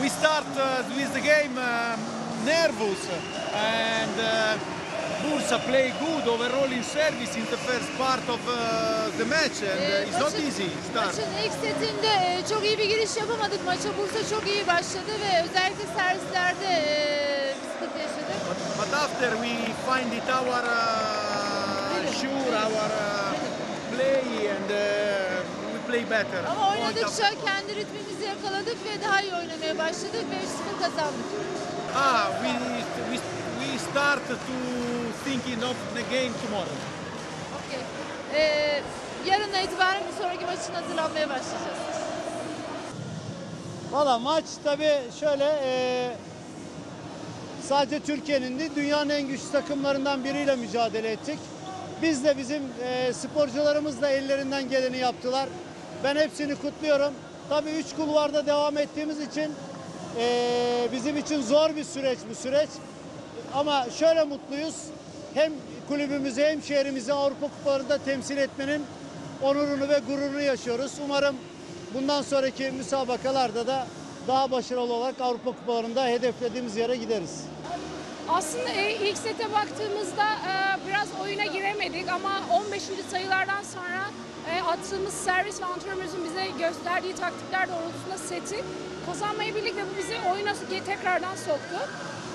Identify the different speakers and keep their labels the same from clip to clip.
Speaker 1: we start uh, with the game um, nervous and uh, Bursa play good overall in service in the first part of uh, the match and it's not easy start.
Speaker 2: Maçın ilk setinde çok iyi bir giriş yapamadık maça. Bursa çok iyi başladı ve özellikle servislerde e, sıkıntı yaşadık.
Speaker 1: But, but after we find it our uh, sure our uh, we play better.
Speaker 2: Ama oynadıkça kendi ritmimizi yakaladık ve daha iyi oynamaya başladık ve 3-0 kazandık.
Speaker 1: Ah, we, we, we start to thinking of the game tomorrow.
Speaker 2: Okey. Ee, yarından itibaren bir sonraki maçın hazırlanmaya başlayacağız.
Speaker 3: Valla maç tabii şöyle e, sadece Türkiye'nin değil dünyanın en güçlü takımlarından biriyle mücadele ettik. Biz de bizim e, sporcularımız da ellerinden geleni yaptılar. Ben hepsini kutluyorum. Tabii 3 kulvarda devam ettiğimiz için e, bizim için zor bir süreç bu süreç. Ama şöyle mutluyuz. Hem kulübümüzü hem şehrimizi Avrupa Kupalarında temsil etmenin onurunu ve gururunu yaşıyoruz. Umarım bundan sonraki müsabakalarda da daha başarılı olarak Avrupa Kupalarında hedeflediğimiz yere gideriz.
Speaker 4: Aslında e, ilk sete baktığımızda e, biraz oyuna giremedik ama 15. sayılardan sonra e, attığımız servis ve antrenörümüzün bize gösterdiği taktikler doğrultusunda seti kazanmayı bildik ve bu bizi oyuna tekrardan soktu.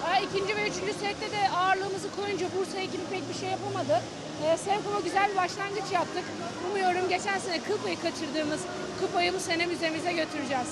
Speaker 4: E, İkinci ve üçüncü sette de ağırlığımızı koyunca Bursa ekibi pek bir şey yapamadı. E, güzel bir başlangıç yaptık. Umuyorum geçen sene kıl payı kaçırdığımız kupayı bu sene müzemize götüreceğiz.